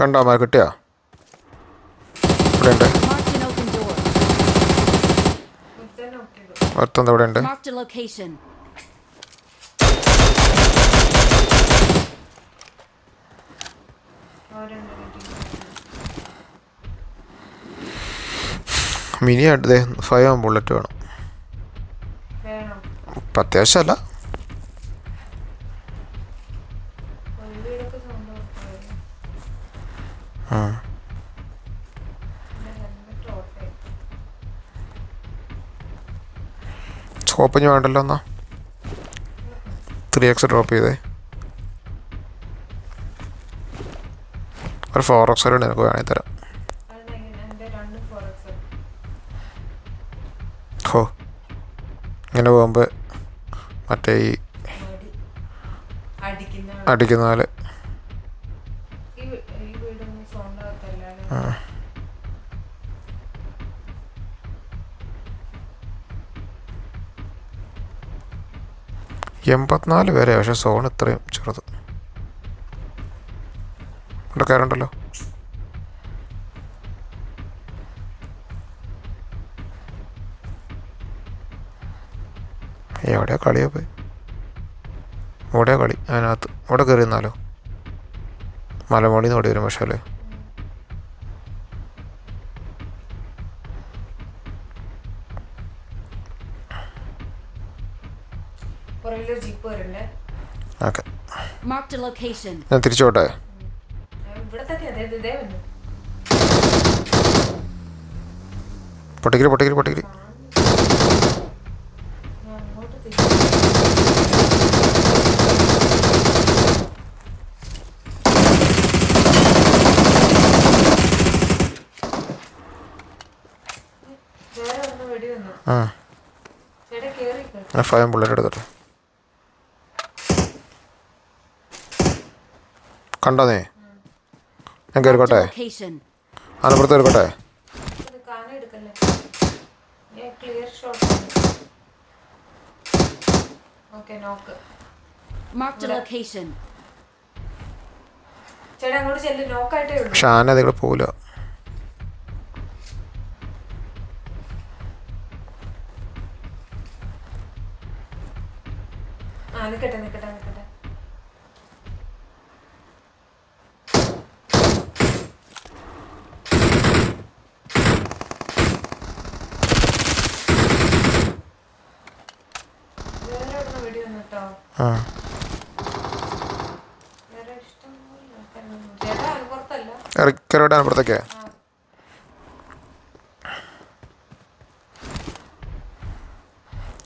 കണ്ടോ മാ കിട്ടിയോ? ഇവിടെ ഉണ്ട് Marked an open door. ഒരുത്തന്നെ ഒട്ടിടും ഒരുത്തന്ത ഇവിടെ ഉണ്ട് മിനിയായിട്ട്. മിനി ആയിട്ട് ഫൈവ് ബുള്ളറ്റ് വേണം. വേണം. ഇപ്പം അത്യാവശ്യമല്ല. സ്കോപ്പ് ഇനി വേണ്ടല്ലോ എന്നാ. ത്രീ എക്സ് ഡ്രോപ്പ് ചെയ്തേ. ഒരു ഫോർ എക്സ് ഉണ്ട് എനിക്ക് വേണമെങ്കിൽ തരാം. ഹോ. ഇങ്ങനെ പോകുമ്പോൾ മറ്റേ ഈ അടിക്കുന്നാൽ അടിക്കുന്ന പോലെ ആ. എൺപത്തിനാല് പേരെ പക്ഷേ സോൺ ഇത്രയും ചെറുത്. ഇവിടെ കയറുണ്ടല്ലോ? എവിടെയാ കളിയാ പോയി? ഇവിടെയാ കളി അതിനകത്ത്. ഇവിടെ കയറി നിന്നാലോ? മലമുകളിൽ ഓടി വരും പക്ഷേ അല്ലേ? ഓക്കെ. ഞാൻ തിരിച്ചോട്ടെ. പൊട്ടിക്കരി പൊട്ടിക്കരി പൊട്ടിക്കരി. ഞാൻ അങ്ങോട്ട് തിരിച്ചു വെടി വന്നു. ആ. ഫൈവ് ബുള്ളറ്റ് എടുത്തിട്ട് കണ്ടോ നീ ഞാൻ Marked a കയറിക്കോട്ടെ location. അതിനപ്പുറത്ത് കയറിക്കോട്ടെ ഇത് കാനം എടുക്കല്ലേ ഞാൻ ക്ലിയർ ഷോട്ട് ഓക്കെ നോക്ക് Marked a location. ഞാൻ അങ്ങോട്ട് അനപ്പുറത്ത് ഉള്ളൂ. പക്ഷെ ആന പോവില്ല നിക്കട്ടെ നിക്കട്ടെ നിക്കട്ടെ വേറെ എവിടുന്ന് വെടി വന്നു കേട്ടോ ആ വേറെ ഇഷ്ടം പോലെ ആൾക്കാരുണ്ട്. ചേട്ടാ അത് പുറത്തല്ല ഇറ- ഇപ്പുറത്തേക്ക്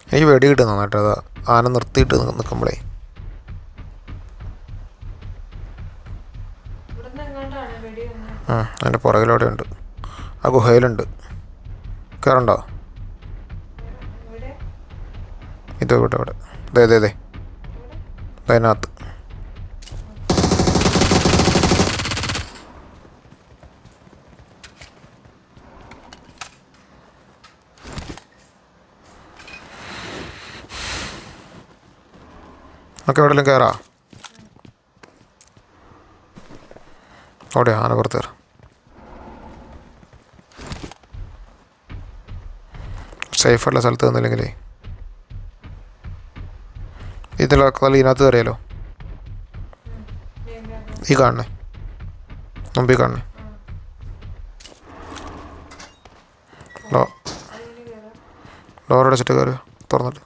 എനിക്ക് വെടി കിട്ടുന്ന നന്നായിട്ട് അത് ആന നിർത്തിയിട്ട് നിൽക്കുമ്പോഴേ ആ അതിന്റെ പുറകിലൂടെ ഉണ്ട് ആ ഗുഹയിലുണ്ട്. കയറണ്ടോ ഇതോ ഇവിടെ ഇവിടെ. ദേ ദേ ഇവിടെ അതിനകത്ത്. നമുക്ക് എവിടെയെങ്കിലും കയറാം? അവിടെ ആന പുറത്ത് കയറാം. സേഫുള്ള സ്ഥലത്ത് നിന്നില്ലെങ്കിലേ. ഇതിലെ കളി ഇതിനകത്ത് കയറിയാലോ? ഈ കാണണേ മുമ്പിൽ കാണണേ ഡോർ അടച്ചിട്ട് കയറുക തുറന്നിട്ട്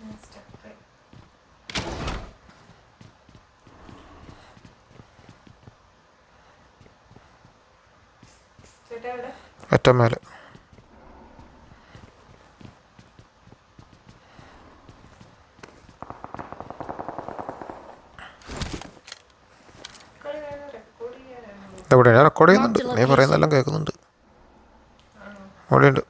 ഞാൻ സ്റ്റക്കായി ചേട്ടാ എവിടെ റെക്കോർഡ് ചെയ്യാനാണ് ഞാൻ റെക്കോർഡ് ചെയ്യുന്നുണ്ട് നീ പറയുന്നതെല്ലാം കേൾക്കുന്നുണ്ട്. അവിടെയുണ്ട്.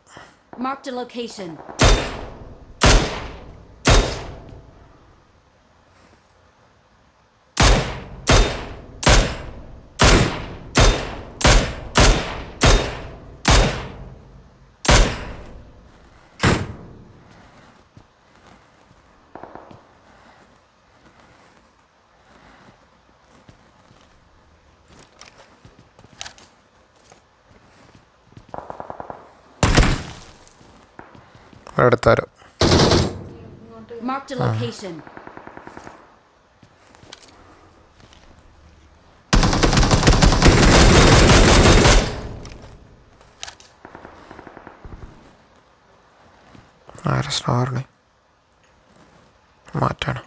എടുത്താരോ Marked a location. ആരാ സ്റ്റാറിന് മാറ്റാണ്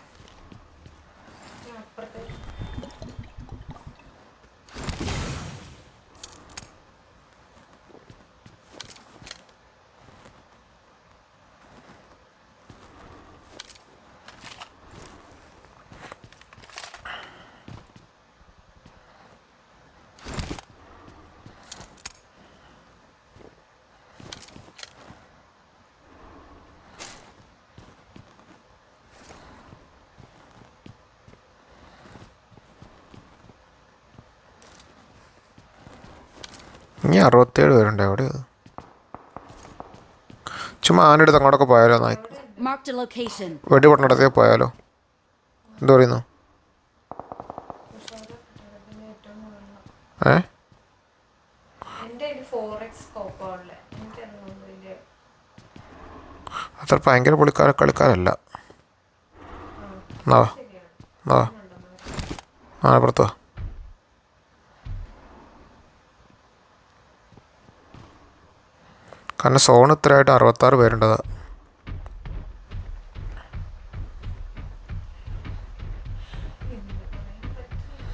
ഇനി അറുപത്തേഴ് പേരുണ്ട് അവിടെ. ചുമ്മാ ആനടുത്ത് അങ്ങോട്ടൊക്കെ പോയാലോ നായി വെടി പോയാലോ? എന്തു പറയുന്നു? ഏ? അത്ര ഭയങ്കര പുള്ളിക്കാര കളിക്കാരല്ല. എന്നാ. ആ പുറത്ത് കാരണം സോൺ ഇത്രയായിട്ട് അറുപത്താറ് പേരുണ്ടത്. എന്ത് പറയാൻ പറ്റില്ല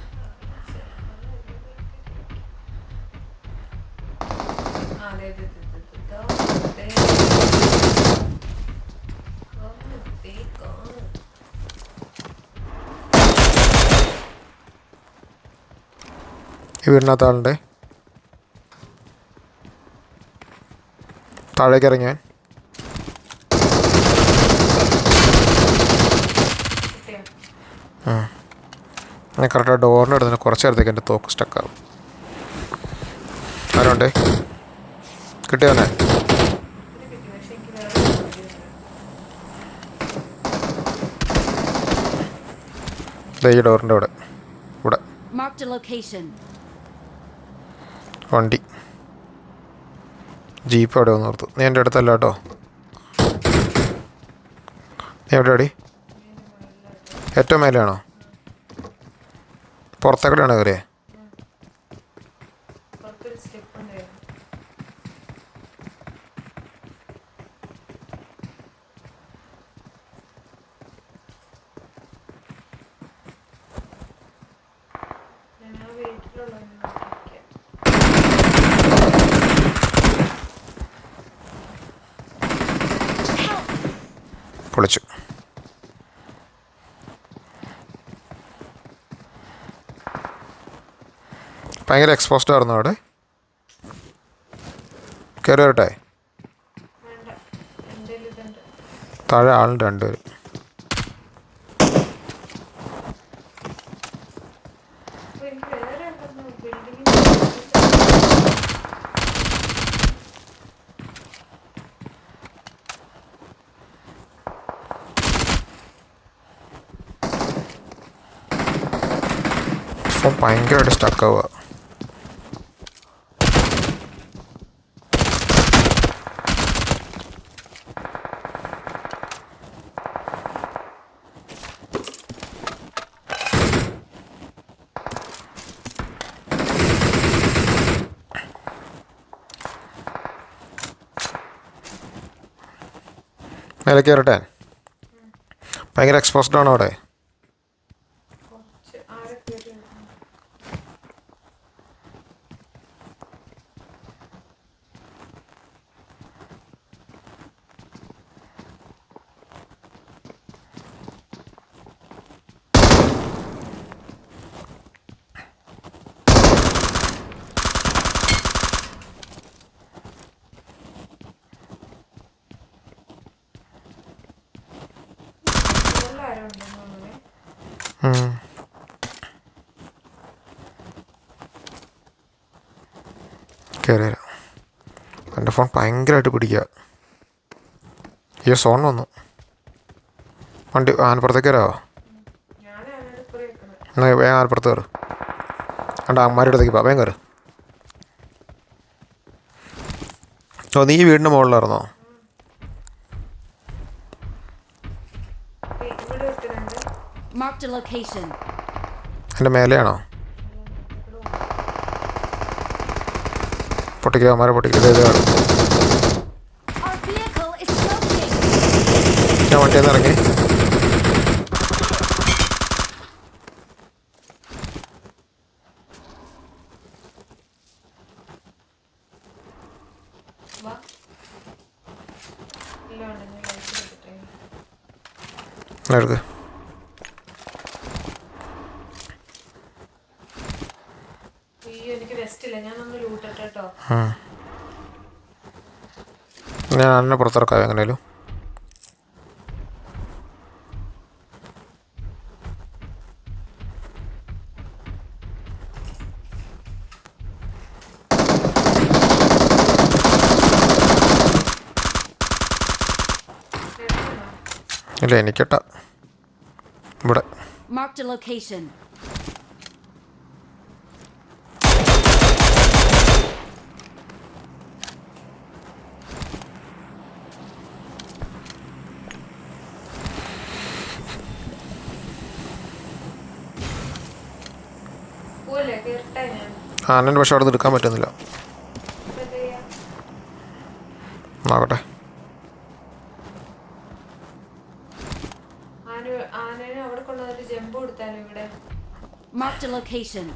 ആ, അതെ, അതെ, അതെ, അതെ, അതെ. ദാ, അതെ. കാണു, ദേ കാണു. ഈ വീടിനകത്ത് ആളുണ്ട് താഴേക്ക് ഇറങ്ങിയാൻ ആ ഞാൻ ആ ഡോറിന്റെ അടുത്ത് തന്നെ കുറച്ച് നേരത്തേക്ക് എന്റെ തോക്ക് സ്റ്റക്കാവും ആരുണ്ടേ? കിട്ടിയവനെ ഇത് കിട്ടി, പക്ഷേ എനിക്ക് വേറെ ഒരു വഴിയുണ്ട്. ദേ ഈ ഡോറിന്റെ അവിടെ ഇവിടെ. വണ്ടി. ജീപ്പ് അവിടെ വന്ന് ഓർത്തു നീ എന്റെ അടുത്തല്ല കേട്ടോ. നീ എവിടെ അടി ഏറ്റവും മേലെയാണോ? പുറത്തേക്കടെയാണോ കയറിയേ? ഭയങ്കര എക്സ്പോസ്ഡ് ആയിരുന്നു അവിടെ. കയറി വരട്ടെ. താഴെ ആളുണ്ട് രണ്ടുപേരും. ഭയങ്കരമായിട്ട് സ്റ്റക്കാവുക മേലെ കയറട്ടെ ഭയങ്കര എക്സ്പോസ്ഡ് ആണോ അവിടെ കുറച്ച് ആരൊക്കെ ഒരു മുകളിൽ ആരോ കയറി വരാം. എന്റെ ഫോൺ ഭയങ്കരമായിട്ട് പിടിക്കുക. ഈ സോൺ വന്നു. വണ്ടി ആനപ്പുറത്തേക്ക് വരാമോ എന്നാ വേഗം ആനപ്പുറത്ത് കയറ്. കണ്ട അമ്മമാരുടെ അടുത്തേക്ക് പോ വേഗം കയറ്. ഓ നീ വീടിന്റെ മുകളിലായിരുന്നോ? Marked a location. എന്റെ മേലെയാണോ? പൊട്ടിക്കുക അമാരെ പൊട്ടിക്കുക. ഞാൻ വണ്ടിയിൽ നിന്ന് ഇറങ്ങി. വാ ഇല്ല ഉണ്ട് ഞാൻ ലൈറ്റ് എടുക്കട്ടെ എടുക്ക് അയ്യോ എനിക്ക് റെസ്റ്റ് ഇല്ല ഞാൻ ഒന്ന് ലൂട്ടട്ടെ കേട്ടോ അന്നെ പുറത്തിറക്കാം എങ്ങനെയാലും? ഇല്ല എനിക്കട്ട. ഇവിടെ. Marked location. ആനന് പക്ഷെ അവിടെ നിന്ന് എടുക്കാൻ പറ്റുന്നില്ല. ആകട്ടെ Marked a location.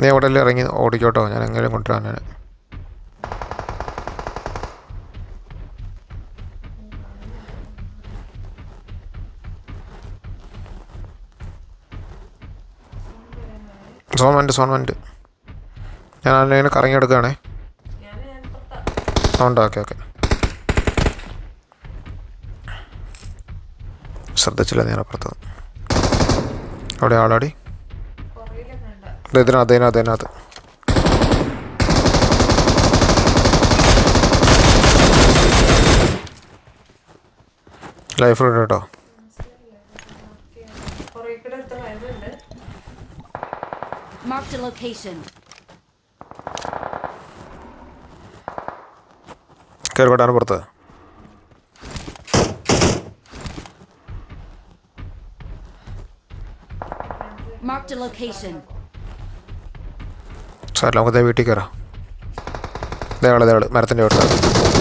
നീ അവിടെ എല്ലാം ഇറങ്ങി ഓടിക്കോട്ടോ. ഞാൻ എങ്ങനെയും കൊണ്ടുവരാൻ ഞാൻ സോൺ സോമന്റ് ഞാൻ അതിനെ കറങ്ങിയെടുക്കുകയാണേ എടുക്കുകയാണേ. Sound okay okay. ശ്രദ്ധിച്ചില്ല ഞാൻ അപ്പുറത്ത്. അവിടെ ആളാടി. ഉണ്ട് ഇതിനകത്ത് ഇതിനകത്ത് ഇതിനകത്ത്. ലൈഫ് ഉണ്ട് കേട്ടോ. Marked a location. കയറിക്കോട്ടാണ് പുറത്ത് Marked a location. സാർ നമുക്ക് വീട്ടിൽ കയറാം ദയാൾ ദയാൾ മരത്തിന്റെ അടുത്ത്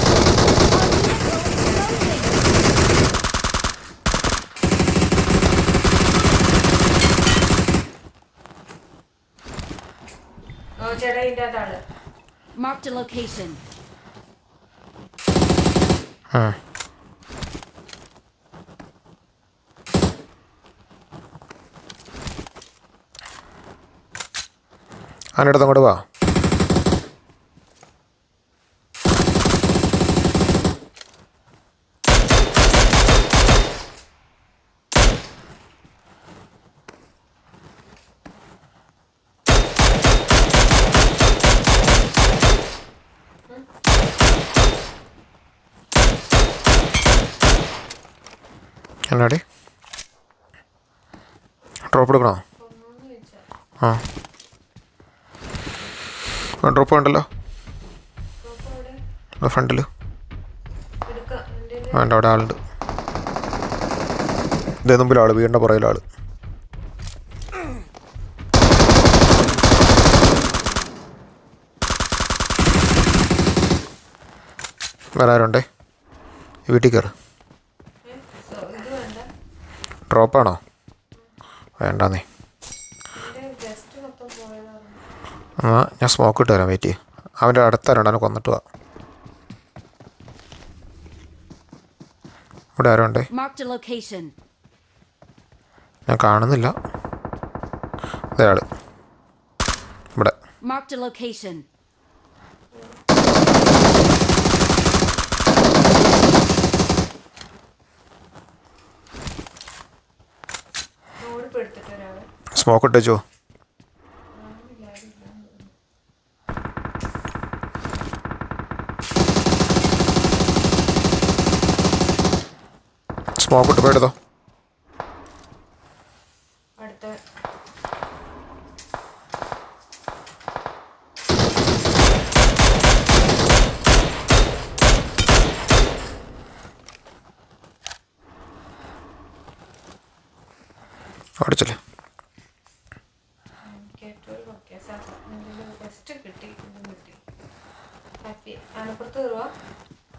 ഓ ചേട്ടാ mark the location Marked a location. ആ. അങ്ങോട്ട് വാ. എന്നാടി ഡ്രോപ്പ് എടുക്കണോ? ആ. ഡ്രോപ്പ് വേണ്ടല്ലോ. ഫ്രണ്ടിൽ വേണ്ട അവിടെ ആളുണ്ട്. ഇതേ മുമ്പിൽ ആൾ വീണ്ട പുറകിൽ ആൾ വേറെ ആരുണ്ടേ? വീട്ടിൽ കയറ് ഡ്രോപ്പാണോ? വേണ്ട നീ എന്റെ ജസ്റ്റ് മൊത്തം പോയതാണ് എന്നാൽ ഞാൻ സ്മോക്ക് ഇട്ട് വരാം വെയിറ്റ് ചെയ്യ്. അവന്റെ അടുത്ത അവനെ കൊന്നിട്ട് വാ. ഇവിടെ ആരും ഉണ്ടേ Marked a location. ഞാൻ കാണുന്നില്ല. ഇതയാൾ ഇവിടെ. സ്മോക്ക് ഇട്ട് വെച്ചോ. സ്മോക്ക് ഇട്ട് പോയെടുത്തോ അടിച്ചല്ലേ.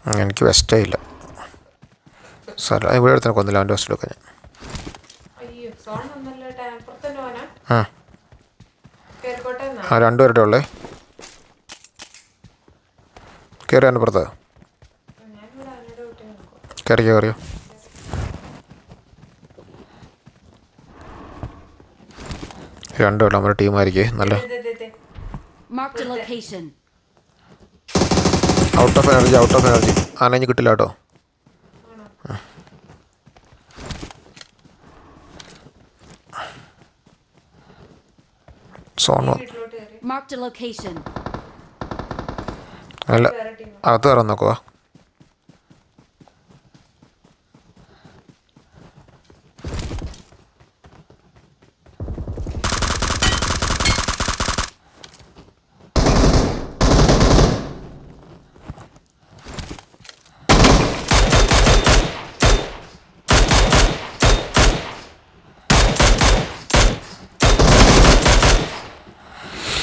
എനിക്ക് വെസ്റ്റേ ഇല്ല ആ, ഇവിടെ അടുത്ത് കൊന്നില്ല അവന്റെ വെസ്റ്റ് എടുക്കാൻ ഞാൻ. ആ. രണ്ടുപേരുടെ ഉള്ളേ? കയറി അതിന്റെ പുറത്ത്. കയറി കയറിയോ രണ്ടുപേരുടെ രണ്ടുപേരും നമ്മുടെ ടീമായിരിക്കേ നല്ല Marked a location. Out of energy out of energy ആനഞ്ഞ് കിട്ടില്ല കേട്ടോ. സോൺ. അല്ല അകത്ത് കയറാൻ നോക്കുക